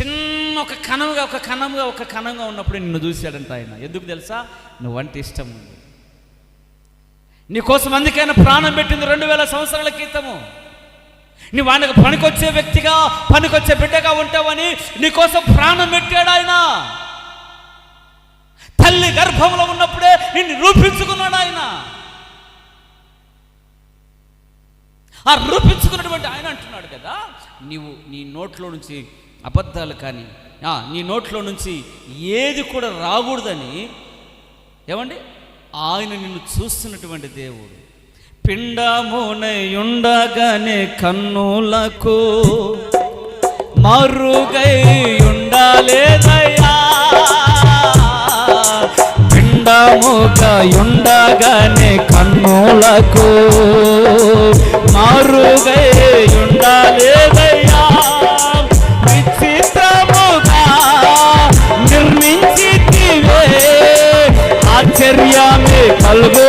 చిన్న ఒక కణముగా ఒక కణముగా ఒక కణంగా ఉన్నప్పుడు నిన్ను చూశాడంట ఆయన. ఎందుకు తెలుసా? నువ్వంటే ఇష్టం ఉంది. నీకోసం అందుకైనా ప్రాణం పెట్టింది రెండు వేల సంవత్సరాల క్రితము. నువ్వు ఆయనకు పనికొచ్చే వ్యక్తిగా పనికొచ్చే బిడ్డగా ఉంటావని నీకోసం ప్రాణం పెట్టాడు ఆయన. తల్లి గర్భంలో ఉన్నప్పుడే నిన్ను రూపించుకున్నాడు ఆయన. ఆ రూపించుకున్నటువంటి ఆయన అంటున్నాడు కదా నీవు నీ నోట్లో నుంచి అబద్ధాలు కానీ ఆ, నీ నోట్లో నుంచి ఏది కూడా రాకూడదని ఏమండి? ఆయన నిన్ను చూస్తున్నటువంటి దేవుడు. పిండమునయుండగానే కన్నులకు మరుగై ఉండాలేదయ్యా పిండముగా ఉండగానే కన్నులకు మరు నిర్మించితివే ఆశ్చర్యమే